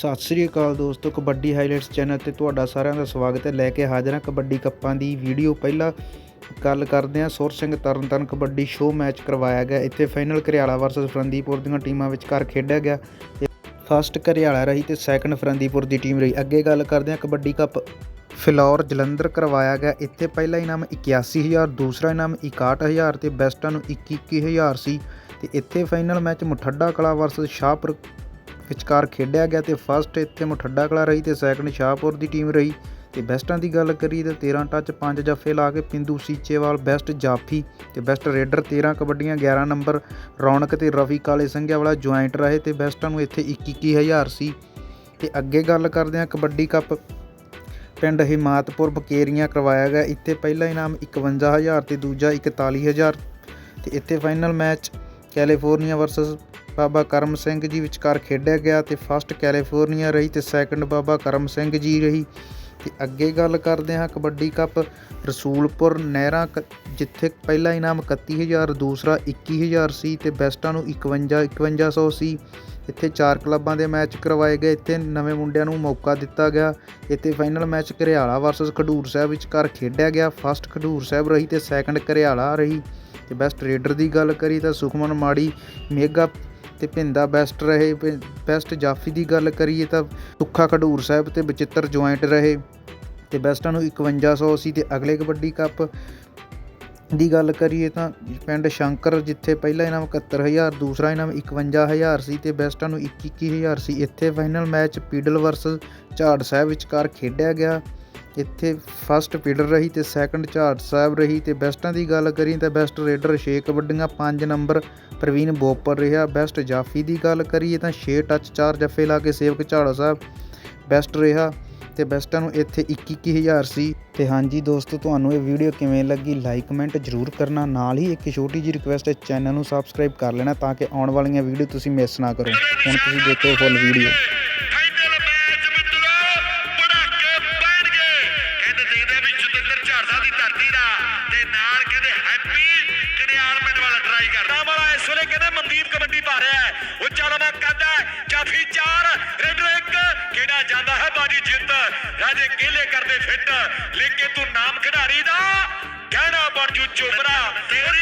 ਸਤਿ ਸ੍ਰੀ ਅਕਾਲ ਦੋਸਤੋ, kabaddi highlights channel ਤੇ ਤੁਹਾਡਾ ਸਾਰਿਆਂ ਦਾ ਸਵਾਗਤ ਹੈ। ਲੈ ਕੇ ਹਾਜ਼ਰ ਹਾਂ ਕਬੱਡੀ ਕੱਪਾਂ ਦੀ ਵੀਡੀਓ ਪਹਿਲਾਂ ਗੱਲ ਕਰਦੇ ਹਾਂ, ਸੁਰ ਸਿੰਘ ਤਰਨਤਾਰਨ ਕਬੱਡੀ ਸ਼ੋਅ ਮੈਚ ਕਰਵਾਇਆ ਗਿਆ। ਇੱਥੇ ਫਾਈਨਲ ਘਰਿਆਲਾ ਵਰਸਸ ਫਰੰਦੀਪੁਰ ਦੀਆਂ ਟੀਮਾਂ ਵਿਚਕਾਰ ਖੇਡਿਆ ਗਿਆ। ਫਸਟ ਘਰਿਆਲਾ ਰਹੀ ਤੇ ਸੈਕੰਡ ਫਰੰਦੀਪੁਰ ਦੀ ਟੀਮ ਰਹੀ। ਅੱਗੇ ਗੱਲ ਕਰਦੇ ਹਾਂ ਕਬੱਡੀ ਕੱਪ ਫਿਲੌਰ ਜਲੰਧਰ ਕਰਵਾਇਆ ਗਿਆ। ਇੱਥੇ ਪਹਿਲਾ ਇਨਾਮ 81000 ਦੂਸਰਾ ਇਨਾਮ 61000 ਤੇ ਬੈਸਟਾਂ ਨੂੰ 21000 ਸੀ। ਤੇ ਇੱਥੇ ਫਾਈਨਲ ਮੈਚ ਮੁਠੱਡਾ ਕਲਾ ਵਰਸਸ ਸ਼ਾਹਪੁਰ ਵਿਚਕਾਰ ਖੇਡਿਆ ਗਿਆ ਤੇ ਫਸਟ ਇੱਥੇ ਮੁਠੱਡਾ ਕਲਾ ਰਹੀ ਤੇ ਸੈਕੰਡ ਸ਼ਾਹਪੁਰ ਦੀ ਟੀਮ ਰਹੀ। ਤੇ ਬੈਸਟਾਂ ਦੀ ਗੱਲ ਕਰੀਏ ਤਾਂ 13 ਟੱਚ 5 ਜੱਫੇ ਲਾ ਕੇ ਪਿੰਦੂ ਸੀਚੇਵਾਲ ਬੈਸਟ ਜਾਫੀ ਤੇ ਬੈਸਟ ਰੇਡਰ 13 ਕਬੱਡੀਆਂ 11 ਨੰਬਰ ਰੌਣਕ ਤੇ ਰਫੀ ਕਾਲੇ ਸੰਘਿਆ ਵਾਲਾ ਜੁਆਇੰਟ ਰਹੇ ਤੇ ਬੈਸਟਾਂ ਨੂੰ ਇੱਥੇ 21000 ਸੀ। ਤੇ ਅੱਗੇ ਗੱਲ ਕਰਦੇ ਹਾਂ ਕਬੱਡੀ ਕੱਪ। ਪਿੰਡ ਹਿਮਾਤਪੁਰ ਬਕੇਰੀਆਂ ਕਰਵਾਇਆ ਗਿਆ। ਇੱਥੇ ਪਹਿਲਾ ਇਨਾਮ 51000 ਤੇ ਦੂਜਾ 41000 ਤੇ ਇੱਥੇ final match California versus Baba Karam Singh ji ਵਿਚਕਾਰ ਖੇਡਿਆ ਗਿਆ ਤੇ ਫਸਟ ਕੈਲੀਫੋਰਨੀਆ ਰਹੀ ਤੇ ਸੈਕੰਡ ਬਾਬਾ ਕਰਮ ਸਿੰਘ ਜੀ ਰਹੀ। ਤੇ ਅੱਗੇ ਗੱਲ ਕਰਦੇ ਹਾਂ ਕਬੱਡੀ ਕੱਪ ਰਸੂਲਪੁਰ ਨਹਿਰਾ ਕ- ਜਿੱਥੇ ਪਹਿਲਾ ਇਨਾਮ 31000 ਦੂਸਰਾ 21000 ਸੀ ਤੇ ਬੈਸਟਾਂ ਨੂੰ 51 5100 ਸੀ ਇੱਥੇ ਚਾਰ ਕਲੱਬਾਂ ਦੇ ਮੈਚ ਕਰਵਾਏ ਗਏ। ਇੱਥੇ ਨਵੇਂ ਮੁੰਡਿਆਂ ਨੂੰ ਮੌਕਾ ਦਿੱਤਾ ਗਿਆ। ਇੱਥੇ final match Ghariala versus Khadoor Sahib ਵਿਚਕਾਰ ਖੇਡਿਆ ਗਿਆ। ਫਸਟ ਖਡੂਰ ਸਾਹਿਬ ਰਹੀ ਤੇ ਸੈਕੰਡ ਕਰਿਆਲਾ ਰਹੀ। ਤੇ ਬੈਸਟ ਰੇਡਰ ਦੀ ਗੱਲ ਕਰੀ ਤਾਂ ਸੁਖਮਨ ਮਾੜੀ, ਮੇਗਾ ਤੇ ਭਿੰਦਾ ਬੈਸਟ ਰਹੇ ਬੈਸਟ ਜਾਫੀ ਦੀ ਗੱਲ ਕਰੀਏ ਤਾਂ ਸੁੱਖਾ ਖਡੂਰ ਸਾਹਿਬ ਤੇ ਬਚਿੱਤਰ ਜੁਆਇੰਟ ਰਹੇ ਤੇ ਬੈਸਟਾਂ ਨੂੰ 5100 ਸੀ ਤੇ ਅਗਲੇ ਕਬੱਡੀ ਕੱਪ ਦੀ ਗੱਲ ਕਰੀਏ ਤਾਂ ਪਿੰਡ ਸ਼ੰਕਰ ਜਿੱਥੇ ਪਹਿਲਾ ਇਨਾਮ 71000 ਦੂਸਰਾ ਇਨਾਮ 51000 ਸੀ ਤੇ ਬੈਸਟਾਂ ਨੂੰ 21000 ਸੀ, ਇੱਥੇ ਫਾਈਨਲ ਮੈਚ ਪੀਡਲ ਵਰਸਸ ਝਾੜ ਸਾਹਿਬ ਵਿਚਕਾਰ ਖੇਡਿਆ ਗਿਆ। ਇੱਥੇ ਫਸਟ ਪੀਡਲ ਰਹੀ ਤੇ ਸੈਕੰਡ ਝਾੜ ਸਾਹਿਬ ਰਹੀ ਤੇ ਬੈਸਟਾਂ ਦੀ ਗੱਲ ਕਰੀ ਤਾਂ ਬੈਸਟ ਰੇਡਰ 6 ਕਬੱਡੀਆਂ 5 ਨੰਬਰ ਪ੍ਰਵੀਨ ਬੋਪਰ ਰਿਹਾ। ਬੈਸਟ ਜਾਫੀ ਦੀ ਗੱਲ ਕਰੀਏ ਤਾਂ 6 ਟੱਚ 4 ਜੱਫੇ ਲਾ ਕੇ ਸੇਵਕ ਝਾੜਾ ਸਾਹਿਬ ਬੈਸਟ ਰਿਹਾ ਤੇ ਬੈਸਟਾਂ ਨੂੰ ਇੱਥੇ 21000 ਸੀ। ਤੇ ਹਾਂਜੀ ਦੋਸਤੋ, ਤੁਹਾਨੂੰ ਇਹ ਵੀਡੀਓ ਕਿਵੇਂ ਲੱਗੀ ਲਾਈਕ ਕਮੈਂਟ ਜਰੂਰ ਕਰਨਾ। ਨਾਲ ਹੀ ਇੱਕ ਛੋਟੀ ਜਿਹੀ ਰਿਕੁਐਸਟ ਹੈ ਚੈਨਲ ਨੂੰ ਸਬਸਕ੍ਰਾਈਬ ਕਰ ਲੈਣਾ ਤਾਂ ਕਿ ਆਉਣ ਵਾਲੀਆਂ ਵੀਡੀਓ ਤੁਸੀਂ ਮਿਸ ਨਾ ਕਰੋ। ਹੁਣ ਤੁਸੀਂ ਦੇਖੋ ਫੁੱਲ ਵੀਡੀਓ ਝਾੜਸਾ ਦੀ ਧਰਤੀ ਦਾ। ਤੇ ਨਾਲ ਕਹਿੰਦੇ ਹੈਪੀ ਕੜਿਆਲ ਪਿੰਡ ਵਾਲਾ ਟਰਾਈ ਕਰਦਾ ਵਾਲਾ ਇਸ ਵੇਲੇ ਕਹਿੰਦੇ ਮਨਦੀਪ ਕਬੱਡੀ ਪਾ ਰਿਹਾ ਹੈ। ਉਹ ਚਾਲਵਾ ਕਰਦਾ ਜਾਫੀ 4 ਰੇਡਰ 1 ਕਿਹੜਾ ਜਾਂਦਾ ਹੈ ਬਾਜੀ ਜਿੱਤ। ਰਾਜੇ ਕੇਲੇ ਕਰਦੇ ਫਿੱਟ। ਲੇਕੇ ਤੂੰ ਨਾਮ ਖਿਡਾਰੀ ਦਾ ਕਹਿਣਾ ਬਣ ਜੂ ਚੋਬਰਾ ਤੇਰੀ